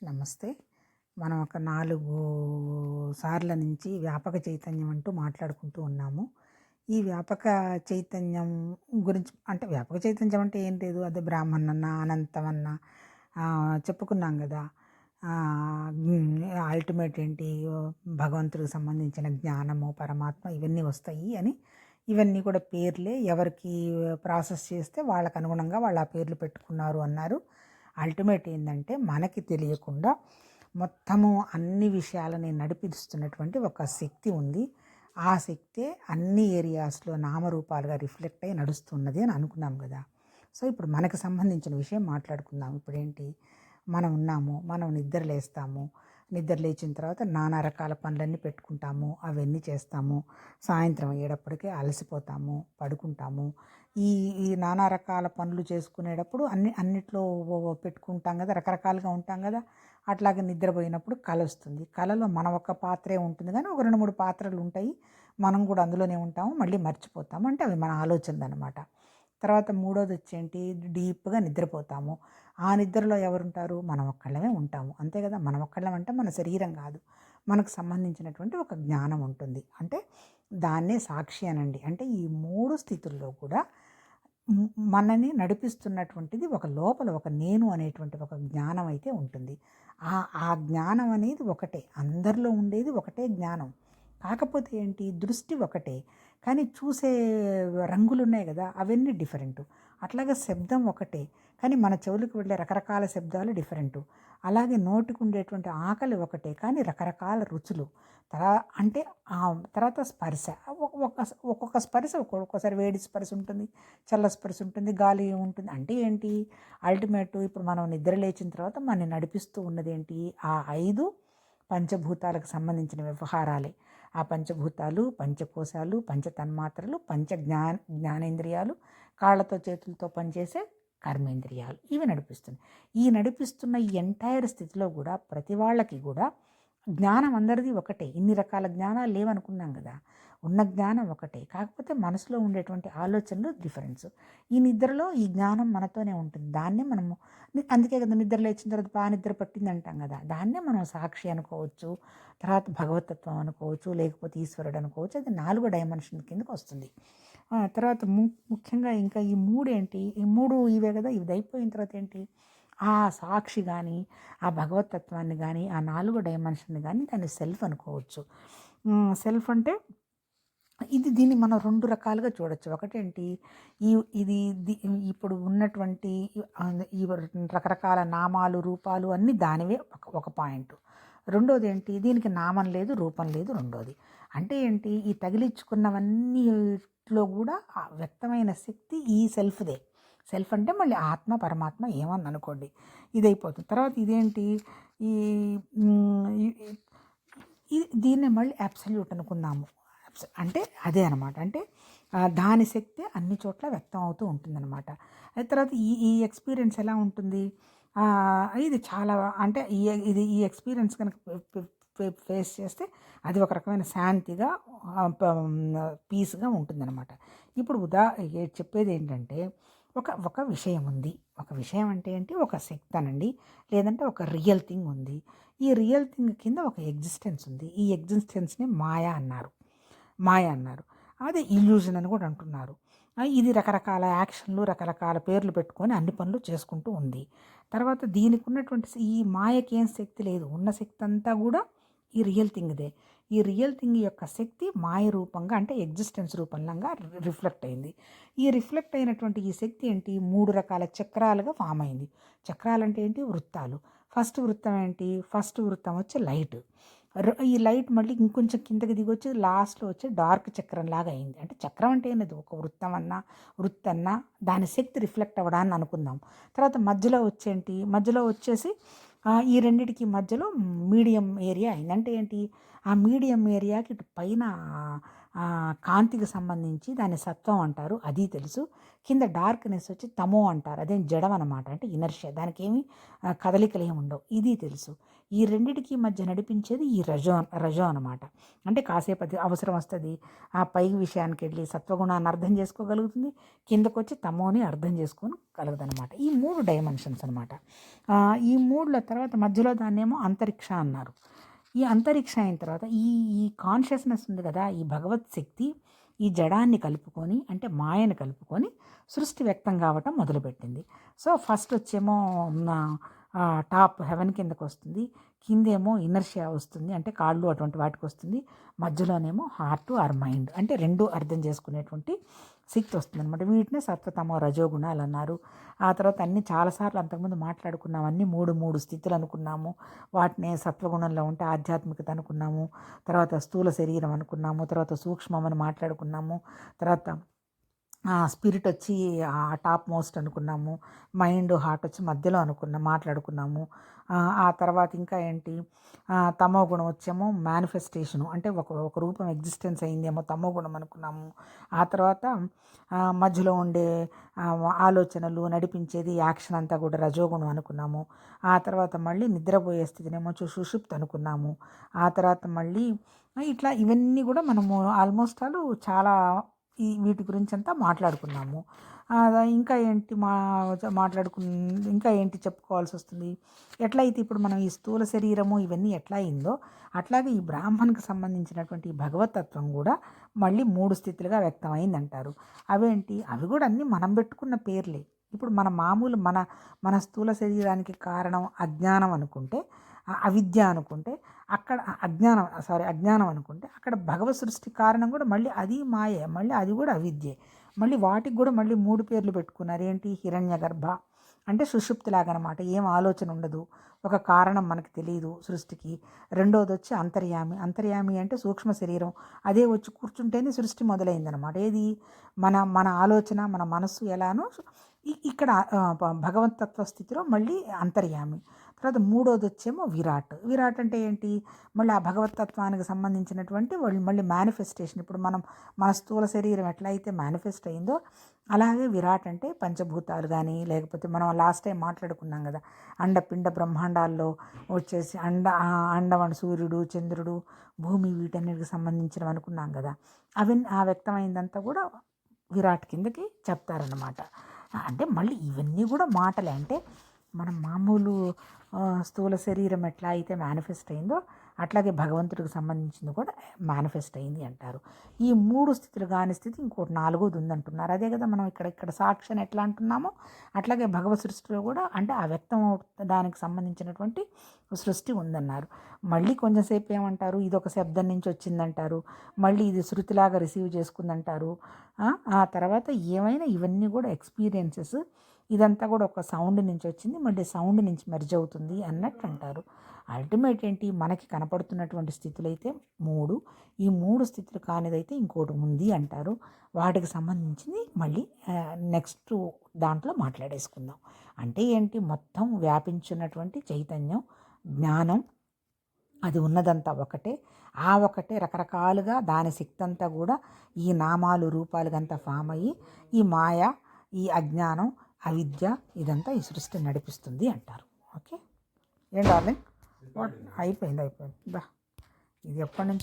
నమస్తే. మనం ఒక నాలుగు సార్ల నుంచి వ్యాపక చైతన్యం అంటూ మాట్లాడుకుంటూ ఉన్నాము. ఈ వ్యాపక చైతన్యం గురించి అంటే వ్యాపక చైతన్యం అంటే ఏం లేదు. అదే బ్రాహ్మణన్న అనంతమన్న చెప్పుకున్నాం కదా. అల్టిమేట్ ఏంటి? భగవంతుడికి సంబంధించిన జ్ఞానము పరమాత్మ ఇవన్నీ వస్తాయి అని ఇవన్నీ కూడా పేర్లే ఎవరికి ప్రాసెస్ చేస్తే వాళ్ళకు అనుగుణంగా వాళ్ళు ఆ పేర్లు పెట్టుకున్నారు అన్నారు. అల్టిమేట్ ఏంటంటే మనకి తెలియకుండా మొత్తము అన్ని విషయాలని నడిపిస్తున్నటువంటి ఒక శక్తి ఉంది. ఆ శక్తే అన్ని ఏరియాస్లో నామరూపాలుగా రిఫ్లెక్ట్ అయ్యి నడుస్తున్నది అని అనుకున్నాం కదా. సో ఇప్పుడు మనకు సంబంధించిన విషయం మాట్లాడుకుందాం. ఇప్పుడు ఏంటి మనం ఉన్నాము మనం నిద్ర లేస్తాము. నిద్ర లేచిన తర్వాత నానా రకాల పనులన్నీ పెట్టుకుంటాము అవన్నీ చేస్తాము. సాయంత్రం అయ్యేటప్పటికే అలసిపోతాము పడుకుంటాము. ఈ ఈ నానా రకాల పనులు చేసుకునేటప్పుడు అన్ని అన్నిట్లో పెట్టుకుంటాం కదా రకరకాలుగా ఉంటాం కదా అట్లాగే నిద్రపోయినప్పుడు కళ వస్తుంది. కళలో మన ఒక పాత్రే ఉంటుంది కానీ ఒక రెండు మూడు పాత్రలు ఉంటాయి. మనం కూడా అందులోనే ఉంటాము మళ్ళీ మర్చిపోతాము. అంటే అవి మన ఆలోచనలు అనమాట తర్వాత మూడోది వచ్చేంటి డీప్గా నిద్రపోతాము. ఆ నిద్రలో ఎవరుంటారు? మనం ఒక్కళ్ళమే ఉంటాము. అంతే కదా మనం ఒక్కళ్ళం అంటే మన శరీరం కాదు. మనకు సంబంధించినటువంటి ఒక జ్ఞానం ఉంటుంది. అంటే దాన్నే సాక్షి అనండి. అంటే ఈ మూడు స్థితుల్లో కూడా మనని నడిపిస్తున్నటువంటిది ఒక లోపల ఒక నేను అనేటువంటి ఒక జ్ఞానం అయితే ఉంటుంది. ఆ ఆ జ్ఞానం అనేది ఒకటే. అందరిలో ఉండేది ఒకటే జ్ఞానం. కాకపోతే ఏంటి? దృష్టి ఒకటే. కానీ చూసే రంగులు ఉన్నాయి కదా అవన్నీ డిఫరెంట్ అట్లాగే శబ్దం ఒకటే కానీ మన చెవులకు వెళ్ళే రకరకాల శబ్దాలు డిఫరెంటు. అలాగే నోటికి ఉండేటువంటి ఆకలి ఒకటే కానీ రకరకాల రుచులు. తర్వా అంటే తర్వాత స్పర్శ. ఒక్కొక్క ఒక్కొక్క స్పర్శ ఒక్కొక్కసారి వేడి స్పర్శ ఉంటుంది చల్ల స్పర్శ ఉంటుంది గాలి ఉంటుంది. అంటే ఏంటి? అల్టిమేట్ ఇప్పుడు మనం నిద్ర లేచిన తర్వాత మనని నడిపిస్తూ ఉన్నది ఏంటి? ఆ ఐదు పంచభూతాలకు సంబంధించిన వ్యవహారాలే. ఆ పంచభూతాలు పంచకోశాలు పంచతన్మాత్రలు పంచ జ్ఞా జ్ఞానేంద్రియాలు కాళ్ళతో చేతులతో పనిచేసే కర్మేంద్రియాలు. ఇవి నడిపిస్తుంది ఈ నడిపిస్తున్న ఈ ఎంటైర్ స్థితిలో కూడా ప్రతి వాళ్ళకి కూడా జ్ఞానం అందరిది ఒకటే. ఇన్ని రకాల జ్ఞానాలు లేవనుకున్నాం కదా ఉన్న జ్ఞానం ఒకటే. కాకపోతే మనసులో ఉండేటువంటి ఆలోచనలు డిఫరెన్స్ ఈ నిద్రలో ఈ జ్ఞానం మనతోనే ఉంటుంది. దాన్నే మనము అందుకే కదా నిద్ర లేచిన తర్వాత బాగా నిద్ర పట్టింది అంటాం కదా. దాన్నే మనం సాక్షి అనుకోవచ్చు తర్వాత భగవతత్వం అనుకోవచ్చు లేకపోతే ఈశ్వరుడు అనుకోవచ్చు. అది నాలుగో డైమెన్షన్ కిందకు వస్తుంది. తర్వాత ముఖ్యంగా ఇంకా ఈ మూడు ఏంటి ఈ మూడు ఇవే కదా ఇవి అయిపోయిన తర్వాత ఏంటి? ఆ సాక్షి కానీ ఆ భగవతత్వాన్ని కానీ ఆ నాలుగో డైమెన్షన్ని కానీ దాన్ని సెల్ఫ్ అనుకోవచ్చు. సెల్ఫ్ అంటే ఇది దీన్ని మనం రెండు రకాలుగా చూడొచ్చు. ఒకటేంటి? ఈ ఇది ఇప్పుడు ఉన్నటువంటి ఈ రకరకాల నామాలు రూపాలు అన్నీ దానివే ఒక పాయింట్. రెండోది ఏంటి దీనికి నామం లేదు రూపం లేదు రెండోది. అంటే ఏంటి? ఈ తగిలించుకున్నవన్నీలో కూడా వ్యక్తమైన శక్తి ఈ సెల్ఫ్దే. సెల్ఫ్ అంటే మళ్ళీ ఆత్మ పరమాత్మ ఏమని అనుకోండి ఇది అయిపోతుంది తర్వాత ఇదేంటి? ఈ దీన్ని మళ్ళీ అబ్సల్యూట్ అనుకుందాము. అంటే అదే అనమాట. అంటే దాని శక్తి అన్ని చోట్ల వ్యక్తం అవుతూ ఉంటుందన్నమాట. తర్వాత ఈ ఈ ఎక్స్పీరియన్స్ ఎలా ఉంటుంది? ఇది చాలా అంటే ఈ ఇది ఈ ఎక్స్పీరియన్స్ కనుక ఫేస్ చేస్తే అది ఒక రకమైన శాంతిగా పీస్గా ఉంటుందన్నమాట. ఇప్పుడు ఉదా చెప్పేది ఏంటంటే ఒక ఒక విషయం ఉంది. ఒక విషయం అంటే ఏంటి? ఒక శక్తి అనండి లేదంటే ఒక రియల్ థింగ్ ఉంది. ఈ రియల్ థింగ్ కింద ఒక ఎగ్జిస్టెన్స్ ఉంది. ఈ ఎగ్జిస్టెన్స్ని మాయా అన్నారు. మాయా అన్నారు. అదే ఇల్యూజన్ అని కూడా అంటున్నారు. ఇది రకరకాల యాక్షన్లు రకరకాల పేర్లు పెట్టుకొని అన్ని పనులు చేసుకుంటూ ఉంది. తర్వాత దీనికి ఉన్నటువంటి ఈ మాయకి ఏం శక్తి లేదు. ఉన్న శక్తి అంతా కూడా ఈ రియల్ థింగ్దే ఈ రియల్ థింగ్ యొక్క శక్తి మాయ రూపంగా అంటే ఎగ్జిస్టెన్స్ రూపంగా రిఫ్లెక్ట్ అయింది. ఈ రిఫ్లెక్ట్ అయినటువంటి ఈ శక్తి ఏంటి? మూడు రకాల చక్రాలుగా ఫామ్ అయింది. చక్రాలు అంటే ఏంటి? వృత్తాలు. ఫస్ట్ వృత్తం ఏంటి? ఫస్ట్ వృత్తం వచ్చి లైట్. ఈ లైట్ మళ్ళీ ఇంకొంచెం కిందకి దిగొచ్చి లాస్ట్లో వచ్చి డార్క్ చక్రం లాగా అయింది. అంటే చక్రం అంటే ఏంది ఒక వృత్తం అన్నా వృత్తన్నా దాని శక్తి రిఫ్లెక్ట్ అవ్వడాన్ని అనుకుందాం. తర్వాత మధ్యలో వచ్చేంటి? మధ్యలో వచ్చేసి ఈ రెండిటికి మధ్యలో మీడియం ఏరియా అయింది. అంటే ఏంటి? ఆ మీడియం ఏరియాకి ఇటు పైన కాంతికి సంబంధించి దాన్ని సత్వం అంటారు. అది తెలుసు. కింద డార్క్నెస్ వచ్చి తమో అంటారు. అదేం జడం అనమాట అంటే ఇనర్షియా. దానికి ఏమి కదలికలు ఏమి ఉండవు. ఇది తెలుసు. ఈ రెండిటికి మధ్య నడిపించేది ఈ రజో రజో అనమాట అంటే కాసేపు అది అవసరం వస్తుంది. ఆ పై విషయానికి వెళ్ళి సత్వగుణాన్ని అర్థం చేసుకోగలుగుతుంది. కిందకు వచ్చి తమోని అర్థం చేసుకొని కలగదనమాట ఈ మూడు డైమెన్షన్స్ అనమాట ఈ మూడుల తర్వాత మధ్యలో దాన్నేమో అంతరిక్ష అన్నారు. ఈ అంతరిక్ష అయిన తర్వాత ఈ ఈ కాన్షియస్నెస్ ఉంది కదా ఈ భగవత్ శక్తి ఈ జడాన్ని కలుపుకొని అంటే మాయను కలుపుకొని సృష్టి వ్యక్తం కావటం మొదలుపెట్టింది. సో ఫస్ట్ వచ్చేమో టాప్ హెవెన్ కిందకు వస్తుంది కిందేమో ఇనర్షియా వస్తుంది అంటే కాళ్ళు అటువంటి వాటికి వస్తుంది మధ్యలోనేమో హార్ట్ ఆర్ మైండ్ అంటే రెండు అర్థం చేసుకునేటువంటి శక్తి వస్తుంది అనమాట వీటినే సత్వతమో రజోగుణాలు అన్నారు. ఆ తర్వాత అన్ని చాలాసార్లు అంతకుముందు మాట్లాడుకున్నాం అన్ని మూడు మూడు స్థితులు అనుకున్నాము. వాటినే సత్వగుణంలో ఉంటే ఆధ్యాత్మికత అనుకున్నాము తర్వాత స్థూల శరీరం అనుకున్నాము తర్వాత సూక్ష్మం అని మాట్లాడుకున్నాము తర్వాత స్పిరిట్ వచ్చి టాప్ మోస్ట్ అనుకున్నాము. మైండ్ హార్ట్ వచ్చి మధ్యలో అనుకున్నాం మాట్లాడుకున్నాము. ఆ, తర్వాత ఇంకా ఏంటి? తమో గుణం వచ్చేమో మేనిఫెస్టేషను అంటే ఒక ఒక రూపం ఎగ్జిస్టెన్స్ అయిందేమో తమో గుణం అనుకున్నాము. ఆ తర్వాత మధ్యలో ఉండే ఆలోచనలు నడిపించేది యాక్షన్ అంతా కూడా రజోగుణం అనుకున్నాము. ఆ తర్వాత మళ్ళీ నిద్రపోయే స్థితినేమో చు- సుషుప్తి అనుకున్నాము. ఆ తర్వాత మళ్ళీ ఇట్లా ఇవన్నీ కూడా మనము ఆల్మోస్ట్ ఆల్ చాలా ఈ వీటి గురించి అంతా మాట్లాడుకున్నాము ఇంకా ఏంటి మా మాట్లాడుకు ఇంకా ఏంటి చెప్పుకోవాల్సి వస్తుంది ఎట్లయితే ఇప్పుడు మనం ఈ స్థూల శరీరము ఇవన్నీ ఎట్లా అయిందో అట్లాగే ఈ బ్రాహ్మణ్కి సంబంధించినటువంటి భగవతత్వం కూడా మళ్ళీ మూడు స్థితులుగా వ్యక్తమైందంటారు. అవేంటి? అవి కూడా అన్నీ మనం పెట్టుకున్న పేర్లే. ఇప్పుడు మన మామూలు మన మన స్థూల శరీరానికి కారణం అజ్ఞానం అనుకుంటే అవిద్య అనుకుంటే అక్కడ అజ్ఞానం సారీ అజ్ఞానం అనుకుంటే అక్కడ భగవత్ సృష్టి కారణం కూడా మళ్ళీ అది మాయే మళ్ళీ అది కూడా అవిద్యే. మళ్ళీ వాటికి కూడా మళ్ళీ మూడు పేర్లు పెట్టుకున్నారు. ఏంటి? హిరణ్య గర్భ. అంటే సుషుప్తిలాగనమాట ఏం ఆలోచన ఉండదు. ఒక కారణం మనకు తెలియదు సృష్టికి. రెండోది వచ్చి అంతర్యామి. అంతర్యామి అంటే సూక్ష్మ శరీరం. అదే వచ్చి కూర్చుంటేనే సృష్టి మొదలైందనమాట. ఏది? మన మన ఆలోచన మన మనస్సు ఎలానో ఇక్కడ భగవంతత్వ స్థితిలో మళ్ళీ అంతర్యామి. తర్వాత మూడోది వచ్చేమో విరాట్. విరాట్ అంటే ఏంటి? మళ్ళీ ఆ భగవతత్వానికి సంబంధించినటువంటి వాళ్ళు మళ్ళీ మేనిఫెస్టేషన్ ఇప్పుడు మనం మన స్థూల శరీరం ఎట్లా అయితే మేనిఫెస్ట్ అయిందో అలాగే విరాట్ అంటే పంచభూతాలు కానీ లేకపోతే మనం లాస్ట్ టైం మాట్లాడుకున్నాం కదా అండపిండ బ్రహ్మాండాల్లో వచ్చేసి అండ ఆ అండవన సూర్యుడు చంద్రుడు భూమి వీటన్నిటికి సంబంధించినవి అనుకున్నాం కదా అవి ఆ వ్యక్తమైందంతా కూడా విరాట్ కిందకి చెప్తారన్నమాట. అంటే మళ్ళీ ఇవన్నీ కూడా మాటలే. అంటే మనం మామూలు స్థూల శరీరం ఎట్లా అయితే మేనిఫెస్ట్ అయిందో అట్లాగే భగవంతుడికి సంబంధించింది కూడా మేనిఫెస్ట్ అయింది అంటారు. ఈ మూడు స్థితులు కాని స్థితి ఇంకోటి నాలుగోది ఉందంటున్నారు. అదే కదా మనం ఇక్కడ ఇక్కడ సాక్ష్యం ఎట్లా అంటున్నామో? అట్లాగే భగవత్ సృష్టిలో కూడా అంటే ఆ వ్యక్తం దానికి సంబంధించినటువంటి సృష్టి ఉందన్నారు. మళ్ళీ కొంచెంసేపు ఏమంటారు? ఇది ఒక శబ్దం నుంచి వచ్చిందంటారు. మళ్ళీ ఇది శృతిలాగా రిసీవ్ చేసుకుందంటారు. ఆ తర్వాత ఏమైనా ఇవన్నీ కూడా ఎక్స్పీరియన్సెస్ ఇదంతా కూడా ఒక సౌండ్ నుంచి వచ్చింది. మళ్ళీ సౌండ్ నుంచి మెర్జ్ అవుతుంది అన్నట్టు అంటారు. అల్టిమేట్ ఏంటి? మనకి కనపడుతున్నటువంటి స్థితులు అయితే మూడు. ఈ మూడు స్థితులు కానిదైతే ఇంకోటి ఉంది అంటారు. వాటికి సంబంధించింది మళ్ళీ నెక్స్ట్ దాంట్లో మాట్లాడేసుకుందాం. అంటే ఏంటి? మొత్తం వ్యాపించున్నటువంటి చైతన్యం జ్ఞానం అది ఉన్నదంతా ఒకటే. ఆ ఒకటే రకరకాలుగా దాని శక్తి అంతా కూడా ఈ నామాలు రూపాలుగంతా ఫామ్ అయ్యి ఈ మాయ ఈ అజ్ఞానం అవిద్య ఇదంతా ఈ సృష్టి నడిపిస్తుంది అంటారు. ఓకే? ఏం డార్లింగ్? అయిపోయింది అయిపోయింది. దా ఇది ఎప్పటి నుంచి